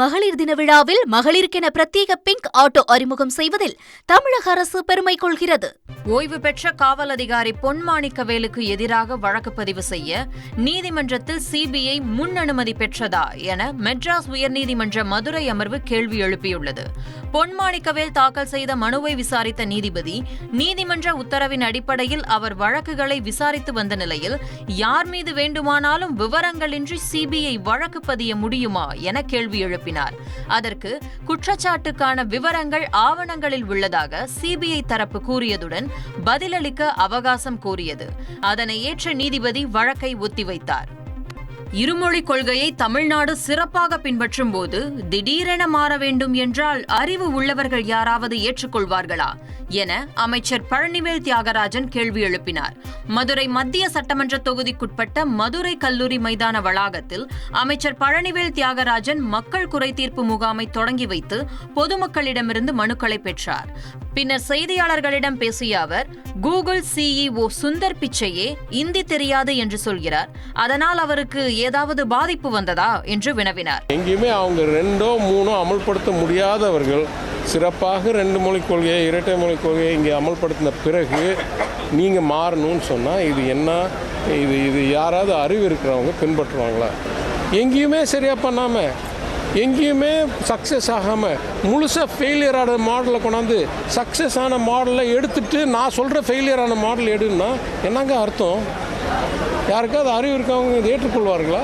மகளிர் தின விழாவில் மகளிருக்கென பிரத்யேக பிங்க் ஆட்டோ அறிமுகம் செய்வதில் தமிழக அரசு பெருமை கொள்கிறது. ஓய்வு பெற்ற காவல் அதிகாரி பொன்மாணிக்கவேலுக்கு எதிராக வழக்கு பதிவு செய்ய நீதிமன்றத்தில் சிபிஐ முன் அனுமதி பெற்றதா என மெட்ராஸ் உயர்நீதிமன்ற மதுரை அமர்வு கேள்வி எழுப்பியுள்ளது. பொன்மாணிக்கவேல் தாக்கல் செய்த மனுவை விசாரித்த நீதிபதி நீதிமன்ற உத்தரவின் அடிப்படையில் அவர் வழக்குகளை விசாரித்து வந்த நிலையில் யார் மீது வேண்டுமானாலும் விவரங்களின்றி சிபிஐ வழக்கு பதிய முடியுமா? என கேள்வி எழுப்பினார். அதற்கு குற்றச்சாட்டுக்கான விவரங்கள் ஆவணங்களில் உள்ளதாக சிபிஐ தரப்பு கூறியதுடன் பதிலளிக்க அவகாசம் கோரியது. அதனை ஏற்ற நீதிபதி வழக்கை ஒத்திவைத்தார். இருமொழிக் கொள்கையை தமிழ்நாடு சிறப்பாக பின்பற்றும் போது திடீரென மாற வேண்டும் என்றால் அறிவு உள்ளவர்கள் யாராவது ஏற்றுக்கொள்வார்களா என அமைச்சர் பழனிவேல் தியாகராஜன் கேள்வி எழுப்பினார். மதுரை மத்திய சட்டமன்ற தொகுதிக்குட்பட்ட மதுரை கல்லூரி மைதான வளாகத்தில் அமைச்சர் பழனிவேல் தியாகராஜன் மக்கள் குறைதீர்ப்பு முகாமை தொடங்கி வைத்து பொதுமக்களிடமிருந்து மனுக்களை பெற்றார். பின்னர் செய்தியாளர்களிடம் பேசிய அவர் கூகுள் சிஇஓ சுந்தர் பிச்சையே இந்தி தெரியாது என்று சொல்கிறார். அதனால் அவருக்கு ஏதாவது பாதிப்பு வந்ததா என்று வினவினார். எங்கேயுமே அவங்க ரெண்டோ மூணோ அமல்படுத்த முடியாதவர்கள் சிறப்பாக ரெண்டு மொழிக் கொள்கையை இரட்டை மொழிக் கொள்கையை இங்கே அமல்படுத்தின பிறகு நீங்கள் மாறணும்னு சொன்னால் இது என்ன இது இது யாராவது அறிவு இருக்கிறவங்க பின்பற்றுவாங்களா? எங்கேயுமே சரியாக பண்ணாமல் எங்கேயுமே சக்ஸஸ் ஆகாமல் முழுசாக ஃபெயிலியர் ஆன மாடலை கொண்டாந்து சக்ஸஸ் ஆன மாடலை எடுத்துட்டு நான் சொல்கிற ஃபெயிலியர் ஆன மாடல் எடுன்னா என்னங்க அர்த்தம்? யாருக்காவது அறிவு இருக்கவங்க இதை ஏற்றுக்கொள்வார்களா?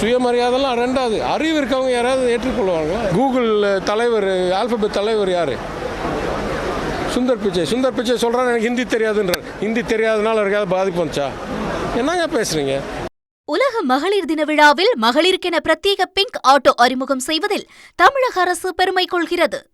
சுயமரியாதைலாம் ரெண்டாவது அறிவு இருக்கவங்க யாராவது ஏற்றுக்கொள்வாங்களா கூகுள் தலைவர் ஆல்பபெட் தலைவர் யார்? சுந்தர் பிச்சை சுந்தர் பிச்சை சொல்கிறாரு எனக்கு ஹிந்தி தெரியாதுன்றார். ஹிந்தி தெரியாதனால யாருக்காவது பாதிப்பு வந்துச்சா? என்னங்க பேசுகிறீங்க உலக மகளிர் தின விழாவில் மகளிருக்கென பிரத்யேக பிங்க் ஆட்டோ அறிமுகம் செய்வதில் தமிழக அரசு பெருமை கொள்கிறது.